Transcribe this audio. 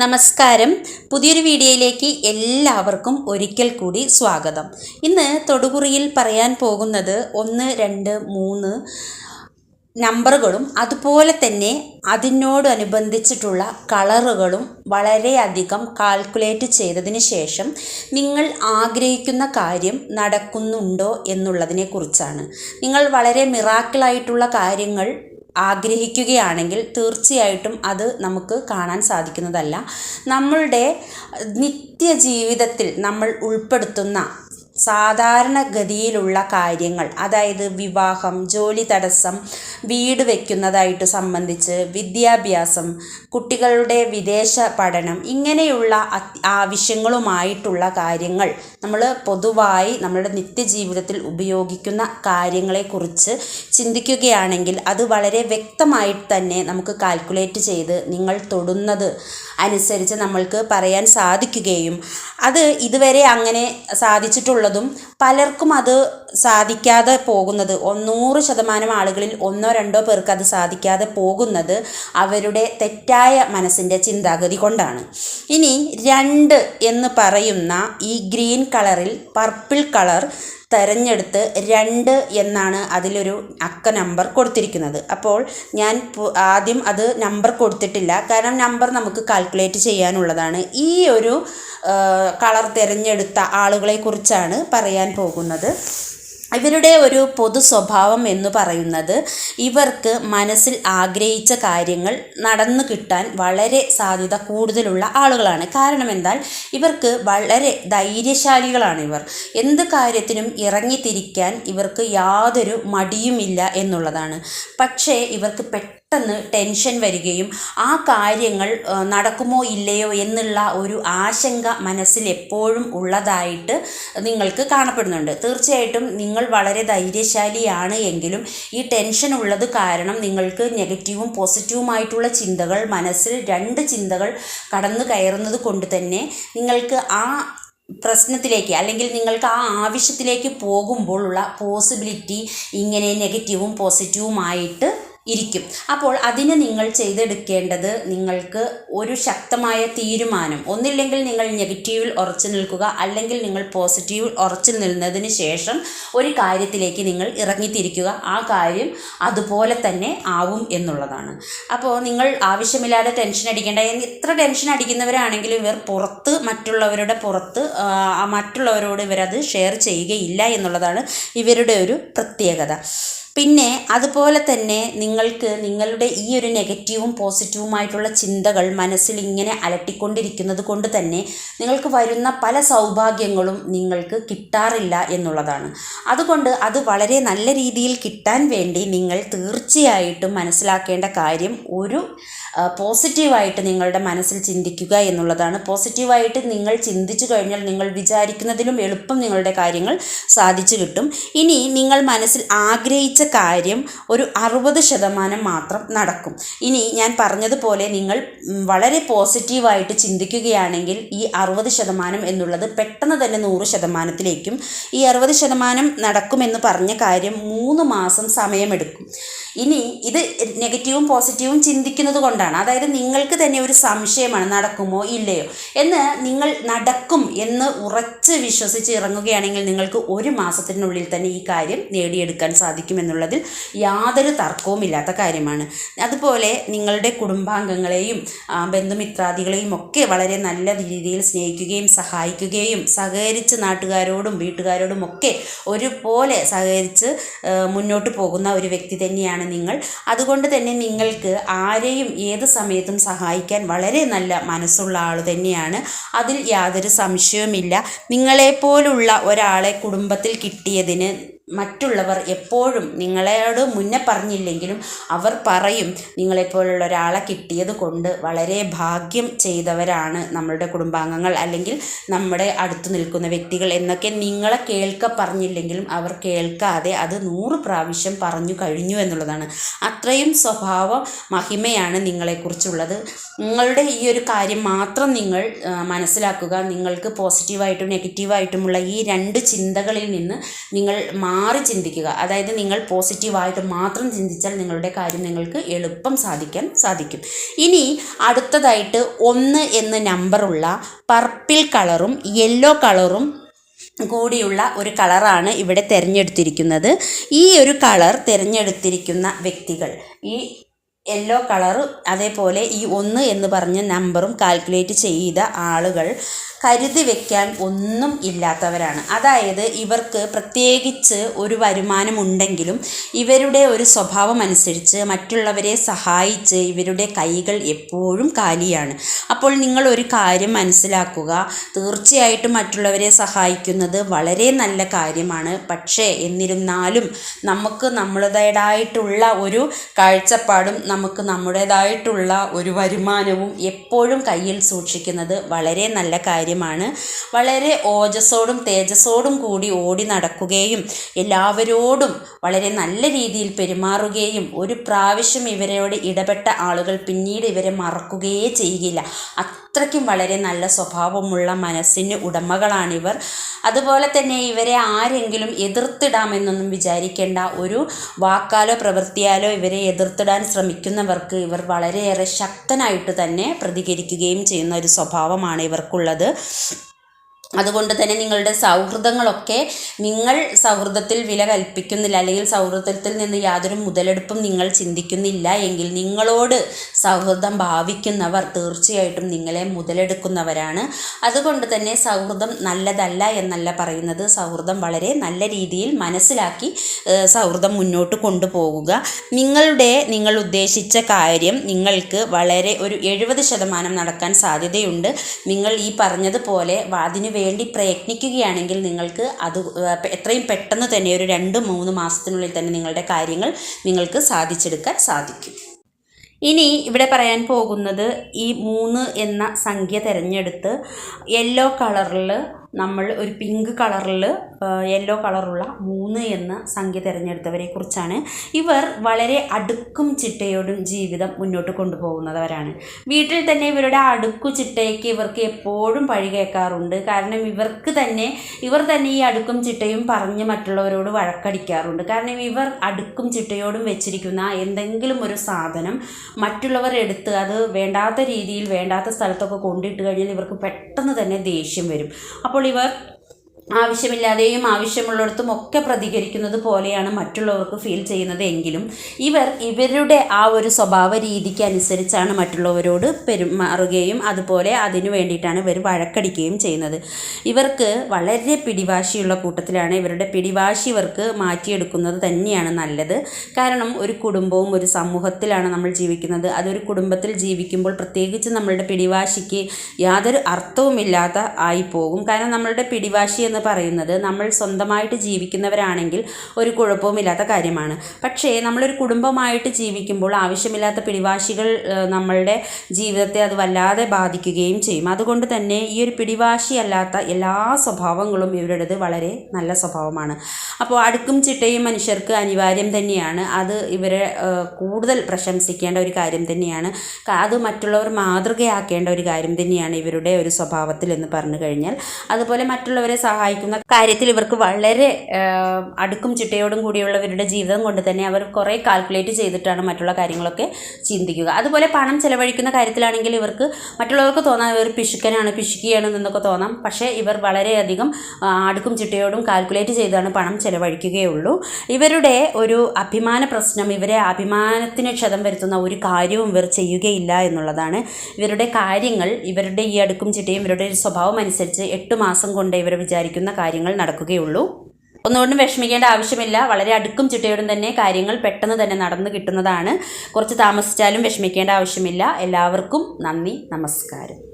നമസ്കാരം. പുതിയൊരു വീഡിയോയിലേക്ക് എല്ലാവർക്കും ഒരിക്കൽ കൂടി സ്വാഗതം. ഇന്ന് തൊടുകുറിയിൽ പറയാൻ പോകുന്നത് ഒന്ന് രണ്ട് മൂന്ന് നമ്പറുകളും അതുപോലെ തന്നെ അതിനോടനുബന്ധിച്ചിട്ടുള്ള കളറുകളും വളരെയധികം കാൽക്കുലേറ്റ് ചെയ്തതിന് ശേഷം നിങ്ങൾ ആഗ്രഹിക്കുന്ന കാര്യം നടക്കുന്നുണ്ടോ എന്നുള്ളതിനെക്കുറിച്ചാണ് നിങ്ങൾ വളരെ മിറാക്കിളായിട്ടുള്ള കാര്യങ്ങൾ ആഗ്രഹിക്കുകയാണെങ്കിൽ തീർച്ചയായിട്ടും അത് നമുക്ക് കാണാൻ സാധിക്കുന്നതല്ല. നമ്മളുടെ നിത്യജീവിതത്തിൽ നമ്മൾ ഉൾപ്പെടുത്തുന്ന സാധാരണഗതിയിലുള്ള കാര്യങ്ങൾ അതായത് വിവാഹം ജോലി തടസ്സം വീട് വയ്ക്കുന്നതായിട്ട് സംബന്ധിച്ച് വിദ്യാഭ്യാസം കുട്ടികളുടെ വിദേശ പഠനം ഇങ്ങനെയുള്ള ആവശ്യങ്ങളുമായിട്ടുള്ള കാര്യങ്ങൾ നമ്മൾ പൊതുവായി നമ്മുടെ നിത്യജീവിതത്തിൽ ഉപയോഗിക്കുന്ന കാര്യങ്ങളെക്കുറിച്ച് ചിന്തിക്കുകയാണെങ്കിൽ അത് വളരെ വ്യക്തമായിട്ട് തന്നെ നമുക്ക് കാൽക്കുലേറ്റ് ചെയ്ത് നിങ്ങൾ തൊടുന്നത് അനുസരിച്ച് നമ്മൾക്ക് പറയാൻ സാധിക്കുകയും അത് ഇതുവരെ അങ്ങനെ സാധിച്ചിട്ടുള്ളതും പലർക്കും അത് സാധിക്കാതെ പോകുന്നത്. നൂറ് ശതമാനം ആളുകളിൽ ഒന്നോ രണ്ടോ പേർക്ക് അത് സാധിക്കാതെ പോകുന്നത് അവരുടെ തെറ്റായ മനസ്സിന്റെ ചിന്താഗതി കൊണ്ടാണ്. ഇനി രണ്ട് എന്ന് പറയുന്ന ഈ ഗ്രീൻ കളറിൽ പർപ്പിൾ കളർ തെരഞ്ഞെടുത്ത് രണ്ട് എന്നാണ് അതിലൊരു അക്ക നമ്പർ കൊടുത്തിരിക്കുന്നത്. അപ്പോൾ ഞാൻ ആദ്യം അത് നമ്പർ കൊടുത്തിട്ടില്ല. കാരണം നമ്പർ നമുക്ക് കാൽക്കുലേറ്റ് ചെയ്യാനുള്ളതാണ്. ഈ ഒരു കളർ തിരഞ്ഞെടുത്ത ആളുകളെ കുറിച്ചാണ് പറയാൻ പോകുന്നത്. ഇവരുടെ ഒരു പൊതു സ്വഭാവം എന്ന് പറയുന്നത് ഇവർക്ക് മനസ്സിൽ ആഗ്രഹിച്ച കാര്യങ്ങൾ നടന്നു കിട്ടാൻ വളരെ സാധ്യത കൂടുതലുള്ള ആളുകളാണ്. കാരണം എന്നാൽ ഇവർക്ക് വളരെ ധൈര്യശാലികളാണ് ഇവർ. എന്ത് കാര്യത്തിനും ഇറങ്ങിത്തിരിക്കാൻ ഇവർക്ക് യാതൊരു മടിയുമില്ല എന്നുള്ളതാണ്. പക്ഷേ ഇവർക്ക് പെട്ടെന്ന് ടെൻഷൻ വരികയും ആ കാര്യങ്ങൾ നടക്കുമോ ഇല്ലയോ എന്നുള്ള ഒരു ആശങ്ക മനസ്സിൽ എപ്പോഴും ഉള്ളതായിട്ട് നിങ്ങൾക്ക് കാണപ്പെടുന്നുണ്ട്. തീർച്ചയായിട്ടും നിങ്ങൾ വളരെ ധൈര്യശാലിയാണ് എങ്കിലും ഈ ടെൻഷൻ ഉള്ളത് കാരണം നിങ്ങൾക്ക് നെഗറ്റീവും പോസിറ്റീവുമായിട്ടുള്ള ചിന്തകൾ മനസ്സിൽ രണ്ട് ചിന്തകൾ കടന്നു കയറുന്നത് കൊണ്ട് തന്നെ നിങ്ങൾക്ക് ആ പ്രശ്നത്തിലേക്ക് അല്ലെങ്കിൽ നിങ്ങൾക്ക് ആ ആവശ്യത്തിലേക്ക് പോകുമ്പോഴുള്ള പോസിബിലിറ്റി ഇങ്ങനെ നെഗറ്റീവും പോസിറ്റീവുമായിട്ട് ഇരിക്കും. അപ്പോൾ അതിന് നിങ്ങൾ ചെയ്തെടുക്കേണ്ടത് നിങ്ങൾക്ക് ഒരു ശക്തമായ തീരുമാനം. ഒന്നില്ലെങ്കിൽ നിങ്ങൾ നെഗറ്റീവിൽ ഉറച്ചു നിൽക്കുക. അല്ലെങ്കിൽ നിങ്ങൾ പോസിറ്റീവിൽ ഉറച്ചു നിന്നതിന് ശേഷം ഒരു കാര്യത്തിലേക്ക് നിങ്ങൾ ഇറങ്ങിത്തിരിക്കുക. ആ കാര്യം അതുപോലെ തന്നെ ആവും എന്നുള്ളതാണ്. അപ്പോൾ നിങ്ങൾ ആവശ്യമില്ലാതെ ടെൻഷൻ അടിക്കേണ്ട. എന്ന് ഇത്ര ടെൻഷൻ അടിക്കുന്നവരാണെങ്കിലും ഇവർ പുറത്ത് മറ്റുള്ളവരുടെ പുറത്ത് മറ്റുള്ളവരോട് ഇവരത് ഷെയർ ചെയ്യുകയില്ല എന്നുള്ളതാണ് ഇവരുടെ ഒരു പ്രത്യേകത. പിന്നെ അതുപോലെ തന്നെ നിങ്ങൾക്ക് നിങ്ങളുടെ ഈ ഒരു നെഗറ്റീവും പോസിറ്റീവുമായിട്ടുള്ള ചിന്തകൾ മനസ്സിൽ ഇങ്ങനെ അലട്ടിക്കൊണ്ടിരിക്കുന്നത് കൊണ്ട് തന്നെ നിങ്ങൾക്ക് വരുന്ന പല സൗഭാഗ്യങ്ങളും നിങ്ങൾക്ക് കിട്ടാറില്ല എന്നുള്ളതാണ്. അതുകൊണ്ട് അത് വളരെ നല്ല രീതിയിൽ കിട്ടാൻ വേണ്ടി നിങ്ങൾ തീർച്ചയായിട്ടും മനസ്സിലാക്കേണ്ട കാര്യം ഒരു പോസിറ്റീവായിട്ട് നിങ്ങളുടെ മനസ്സിൽ ചിന്തിക്കുക എന്നുള്ളതാണ്. പോസിറ്റീവായിട്ട് നിങ്ങൾ ചിന്തിച്ചു കഴിഞ്ഞാൽ നിങ്ങൾ വിചാരിക്കുന്നതിലും എളുപ്പം നിങ്ങളുടെ കാര്യങ്ങൾ സാധിച്ചു കിട്ടും. ഇനി നിങ്ങൾ മനസ്സിൽ ആഗ്രഹിച്ച കാര്യം ഒരു അറുപത് ശതമാനം മാത്രം നടക്കും. ഇനി ഞാൻ പറഞ്ഞതുപോലെ നിങ്ങൾ വളരെ പോസിറ്റീവായിട്ട് ചിന്തിക്കുകയാണെങ്കിൽ ഈ അറുപത് ശതമാനം എന്നുള്ളത് പെട്ടെന്ന് തന്നെ നൂറ് ശതമാനത്തിലേക്കും ഈ അറുപത് ശതമാനം നടക്കുമെന്ന് പറഞ്ഞ കാര്യം മൂന്ന് മാസം സമയമെടുക്കും. ഇനി ഇത് നെഗറ്റീവും പോസിറ്റീവും ചിന്തിക്കുന്നത് കൊണ്ടാണ്. അതായത് നിങ്ങൾക്ക് തന്നെ ഒരു സംശയമാണ് നടക്കുമോ ഇല്ലയോ എന്ന് നിങ്ങൾ നടക്കും എന്ന് ഉറച്ച് വിശ്വസിച്ച് ഇറങ്ങുകയാണെങ്കിൽ നിങ്ങൾക്ക് ഒരു മാസത്തിനുള്ളിൽ തന്നെ ഈ കാര്യം നേടിയെടുക്കാൻ സാധിക്കുമെന്നുള്ളതിൽ യാതൊരു തർക്കവും ഇല്ലാത്ത കാര്യമാണ്. അതുപോലെ നിങ്ങളുടെ കുടുംബാംഗങ്ങളെയും ബന്ധുമിത്രാദികളെയും ഒക്കെ വളരെ നല്ല രീതിയിൽ സ്നേഹിക്കുകയും സഹായിക്കുകയും സഹകരിച്ച് നാട്ടുകാരോടും വീട്ടുകാരോടും ഒക്കെ ഒരുപോലെ സഹകരിച്ച് മുന്നോട്ട് പോകുന്ന ഒരു വ്യക്തി തന്നെയാണ് നിങ്ങൾ. അതുകൊണ്ട് തന്നെ നിങ്ങൾക്ക് ആരെയും ഏത് സമയത്തും സഹായിക്കാൻ വളരെ നല്ല മനസ്സുള്ള ആൾ തന്നെയാണ്. അതിൽ യാതൊരു സംശയവുമില്ല. നിങ്ങളെപ്പോലുള്ള ഒരാളെ കുടുംബത്തിൽ കിട്ടിയതിന് മറ്റുള്ളവർ എപ്പോഴും നിങ്ങളോട് മുന്നേ പറഞ്ഞില്ലെങ്കിലും അവർ പറയും നിങ്ങളെപ്പോലുള്ള ഒരാളെ കിട്ടിയത് കൊണ്ട് വളരെ ഭാഗ്യം ചെയ്തവരാണ് നമ്മളുടെ കുടുംബാംഗങ്ങൾ അല്ലെങ്കിൽ നമ്മുടെ അടുത്ത് നിൽക്കുന്ന വ്യക്തികൾ എന്നൊക്കെ നിങ്ങളെ കേൾക്ക പറഞ്ഞില്ലെങ്കിലും അവർ കേൾക്കാതെ അത് നൂറ് പ്രാവശ്യം പറഞ്ഞു കഴിഞ്ഞു എന്നുള്ളതാണ്. അത്രയും സ്വഭാവ മഹിമയാണ് നിങ്ങളെക്കുറിച്ചുള്ളത്. നിങ്ങളുടെ ഈ ഒരു കാര്യം മാത്രം നിങ്ങൾ മനസ്സിലാക്കുക. നിങ്ങൾക്ക് പോസിറ്റീവായിട്ടും നെഗറ്റീവായിട്ടുമുള്ള ഈ രണ്ട് ചിന്തകളിൽ നിന്ന് നിങ്ങൾ മാറി മാറി ചിന്തിക്കുക. അതായത് നിങ്ങൾ പോസിറ്റീവായിട്ട് മാത്രം ചിന്തിച്ചാൽ നിങ്ങളുടെ കാര്യം നിങ്ങൾക്ക് എളുപ്പം സാധിക്കാൻ സാധിക്കും. ഇനി അടുത്തതായിട്ട് ഒന്ന് എന്ന് നമ്പറുള്ള പർപ്പിൾ കളറും യെല്ലോ കളറും കൂടിയുള്ള ഒരു കളറാണ് ഇവിടെ തിരഞ്ഞെടുത്തിരിക്കുന്നത്. ഈ ഒരു കളർ തിരഞ്ഞെടുത്തിരിക്കുന്ന വ്യക്തികൾ ഈ യെല്ലോ കളറും അതേപോലെ ഈ ഒന്ന് എന്ന് പറഞ്ഞ നമ്പറും കാൽക്കുലേറ്റ് ചെയ്ത ആളുകൾ കരുതി വെക്കാൻ ഒന്നും ഇല്ലാത്തവരാണ്. അതായത് ഇവർക്ക് പ്രത്യേകിച്ച് ഒരു വരുമാനമുണ്ടെങ്കിലും ഇവരുടെ ഒരു സ്വഭാവം അനുസരിച്ച് മറ്റുള്ളവരെ സഹായിച്ച് ഇവരുടെ കൈകൾ എപ്പോഴും കാലിയാണ്. അപ്പോൾ നിങ്ങൾ ഒരു കാര്യം മനസ്സിലാക്കുക. തീർച്ചയായിട്ടും മറ്റുള്ളവരെ സഹായിക്കുന്നത് വളരെ നല്ല കാര്യമാണ്. പക്ഷേ എന്നിരുന്നാലും നമുക്ക് നമ്മളുടേതായിട്ടുള്ള ഒരു കാഴ്ചപ്പാടും നമുക്ക് നമ്മുടേതായിട്ടുള്ള ഒരു വരുമാനവും എപ്പോഴും കയ്യിൽ സൂക്ഷിക്കുന്നത് വളരെ നല്ല കാര്യമാണ്. വളരെ ഓജസ്സോടും തേജസ്സോടും കൂടി ഓടി നടക്കുകയും എല്ലാവരോടും വളരെ നല്ല രീതിയിൽ പെരുമാറുകയും ഒരു പ്രാവശ്യം ഇവരോട് ഇടപെട്ട ആളുകൾ പിന്നീട് ഇവരെ മറക്കുകയേ ചെയ്യുകയില്ല അത്രയ്ക്കും വളരെ നല്ല സ്വഭാവമുള്ള മനസ്സിന് ഉടമകളാണിവർ. അതുപോലെ തന്നെ ഇവരെ ആരെങ്കിലും എതിർത്തിടാമെന്നൊന്നും വിചാരിക്കേണ്ട ഒരു വാക്കാലോ പ്രവൃത്തിയാലോ ഇവരെ എതിർത്തിടാൻ ശ്രമിക്കുന്നവർക്ക് ഇവർ വളരെയേറെ ശക്തനായിട്ട് തന്നെ പ്രതികരിക്കുകയും ചെയ്യുന്ന ഒരു സ്വഭാവമാണ് ഇവർക്കുള്ളത്. അതുകൊണ്ട് തന്നെ നിങ്ങളുടെ സൗഹൃദങ്ങളൊക്കെ നിങ്ങൾ സൗഹൃദത്തിൽ വില കൽപ്പിക്കുന്നില്ല അല്ലെങ്കിൽ സൗഹൃദത്തിൽ നിന്ന് യാതൊരു മുതലെടുപ്പും നിങ്ങൾ ചിന്തിക്കുന്നില്ല എങ്കിൽ നിങ്ങളോട് സൗഹൃദം ഭാവിക്കുന്നവർ തീർച്ചയായിട്ടും നിങ്ങളെ മുതലെടുക്കുന്നവരാണ്. അതുകൊണ്ട് തന്നെ സൗഹൃദം നല്ലതല്ല എന്നല്ല പറയുന്നത്. സൗഹൃദം വളരെ നല്ല രീതിയിൽ മനസ്സിലാക്കി സൗഹൃദം മുന്നോട്ട് കൊണ്ടുപോകുക. നിങ്ങളുടെ നിങ്ങൾ ഉദ്ദേശിച്ച കാര്യം നിങ്ങൾക്ക് വളരെ ഒരു എഴുപത് ശതമാനം നടക്കാൻ സാധ്യതയുണ്ട്. നിങ്ങൾ ഈ പറഞ്ഞതുപോലെ അതിനു വേണ്ടി പ്രയത്നിക്കുകയാണെങ്കിൽ നിങ്ങൾക്ക് അത് എത്രയും പെട്ടെന്ന് തന്നെ ഒരു രണ്ട് മൂന്ന് മാസത്തിനുള്ളിൽ തന്നെ നിങ്ങളുടെ കാര്യങ്ങൾ നിങ്ങൾക്ക് സാധിച്ചെടുക്കാൻ സാധിക്കും. ഇനി ഇവിടെ പറയാൻ പോകുന്നത് ഈ മൂന്ന് എന്ന സംഖ്യ തിരഞ്ഞെടുത്ത് യെല്ലോ കളറിൽ നമ്മൾ ഒരു പിങ്ക് കളറിൽ യെല്ലോ കളറുള്ള മൂന്ന് എന്ന സംഖ്യ തിരഞ്ഞെടുത്തവരെ കുറിച്ചാണ് ഇവർ വളരെ അടുക്കും ചിട്ടയോടും ജീവിതം മുന്നോട്ട് കൊണ്ടുപോകുന്നവരാണ്. വീട്ടിൽ തന്നെ ഇവരുടെ അടുക്കു ചിട്ടയ്ക്ക് ഇവർക്ക് എപ്പോഴും പഴി കേൾക്കാറുണ്ട്. കാരണം ഇവർക്ക് തന്നെ ഇവർ തന്നെ ഈ അടുക്കും ചിട്ടയും പറഞ്ഞ് മറ്റുള്ളവരോട് വഴക്കടിക്കാറുണ്ട്. കാരണം ഇവർ അടുക്കും ചിട്ടയോടും വെച്ചിരിക്കുന്ന എന്തെങ്കിലും ഒരു സാധനം മറ്റുള്ളവർ എടുത്ത് അത് വേണ്ടാത്ത രീതിയിൽ വേണ്ടാത്ത സ്ഥലത്തൊക്കെ കൊണ്ടിട്ട് കഴിഞ്ഞാൽ ഇവർക്ക് പെട്ടെന്ന് തന്നെ ദേഷ്യം വരും. അപ്പോൾ ഇവർ ആവശ്യമില്ലാതെയും ആവശ്യമുള്ളിടത്തും ഒക്കെ പ്രതികരിക്കുന്നത് പോലെയാണ് മറ്റുള്ളവർക്ക് ഫീൽ ചെയ്യുന്നത് എങ്കിലും ഇവർ ഇവരുടെ ആ ഒരു സ്വഭാവ രീതിക്ക് അനുസരിച്ചാണ് മറ്റുള്ളവരോട് പെരുമാറുകയും അതുപോലെ അതിനു വേണ്ടിയിട്ടാണ് ഇവർ വഴക്കടിക്കുകയും ചെയ്യുന്നത്. ഇവർക്ക് വളരെ പിടിവാശിയുള്ള കൂട്ടത്തിലാണ് ഇവരുടെ പിടിവാശി ഇവർക്ക് മാറ്റിയെടുക്കുന്നത് തന്നെയാണ് നല്ലത്. കാരണം ഒരു കുടുംബവും ഒരു സമൂഹത്തിലാണ് നമ്മൾ ജീവിക്കുന്നത്. അതൊരു കുടുംബത്തിൽ ജീവിക്കുമ്പോൾ പ്രത്യേകിച്ച് നമ്മളുടെ പിടിവാശിക്ക് യാതൊരു അർത്ഥവുമില്ലാത്ത ആയിപ്പോകും കാരണം നമ്മളുടെ പിടിവാശി എന്ന് പറയുന്നത് നമ്മൾ സ്വന്തമായിട്ട് ജീവിക്കുന്നവരാണെങ്കിൽ ഒരു കുഴപ്പവുമില്ലാത്ത കാര്യമാണ്. പക്ഷേ നമ്മളൊരു കുടുംബമായിട്ട് ജീവിക്കുമ്പോൾ ആവശ്യമില്ലാത്ത പിടിവാശികൾ നമ്മളുടെ ജീവിതത്തെ അത് വല്ലാതെ ബാധിക്കുകയും ചെയ്യും. അതുകൊണ്ട് തന്നെ ഈ ഒരു പിടിവാശി അല്ലാത്ത എല്ലാ സ്വഭാവങ്ങളും ഇവരുടേത് വളരെ നല്ല സ്വഭാവമാണ്. അപ്പോൾ അടുക്കും ചിട്ടയും മനുഷ്യർക്ക് അനിവാര്യം തന്നെയാണ്. അത് ഇവരെ കൂടുതൽ പ്രശംസിക്കേണ്ട ഒരു കാര്യം തന്നെയാണ്. അത് മറ്റുള്ളവർ മാതൃകയാക്കേണ്ട ഒരു കാര്യം തന്നെയാണ് ഇവരുടെ ഒരു സ്വഭാവത്തിൽ എന്ന് പറഞ്ഞു കഴിഞ്ഞാൽ. അതുപോലെ മറ്റുള്ളവരെ സഹായിക്കുന്ന കാര്യത്തിൽ ഇവർക്ക് വളരെ അടുക്കും ചിട്ടയോടും കൂടിയുള്ളവരുടെ ജീവിതം കൊണ്ട് തന്നെ അവർ കുറേ കാൽക്കുലേറ്റ് ചെയ്തിട്ടാണ് മറ്റുള്ള കാര്യങ്ങളൊക്കെ ചിന്തിക്കുക. അതുപോലെ പണം ചിലവഴിക്കുന്ന കാര്യത്തിലാണെങ്കിൽ ഇവർക്ക് മറ്റുള്ളവർക്ക് തോന്നാം ഇവർ പിശുക്കനാണ് പിശുക്കിയാണ് എന്നൊക്കെ തോന്നാം. പക്ഷേ ഇവർ വളരെയധികം അടുക്കും ചിട്ടയോടും കാൽക്കുലേറ്റ് ചെയ്താണ് പണം ചെലവഴിക്കുകയുള്ളൂ. ഇവരുടെ ഒരു അഭിമാന പ്രശ്നം ഇവരെ അഭിമാനത്തിന് ക്ഷതം വരുത്തുന്ന ഒരു കാര്യവും ഇവർ ചെയ്യുകയില്ല എന്നുള്ളതാണ്. ഇവരുടെ കാര്യങ്ങൾ ഇവരുടെ ഈ അടുക്കും ചിട്ടയും ഇവരുടെ സ്വഭാവം അനുസരിച്ച് എട്ട് മാസം കൊണ്ട് ഇവർ വിചാരിക്കുന്ന കാര്യങ്ങൾ നടക്കുകയുള്ളൂ. ഒന്നുകൊണ്ടും വിഷമിക്കേണ്ട ആവശ്യമില്ല. വളരെ അടുക്കും ചിട്ടയോടും തന്നെ കാര്യങ്ങൾ പെട്ടെന്ന് തന്നെ നടന്നു കിട്ടുന്നതാണ്. കുറച്ച് താമസിച്ചാലും വിഷമിക്കേണ്ട ആവശ്യമില്ല. എല്ലാവർക്കും നന്ദി നമസ്കാരം.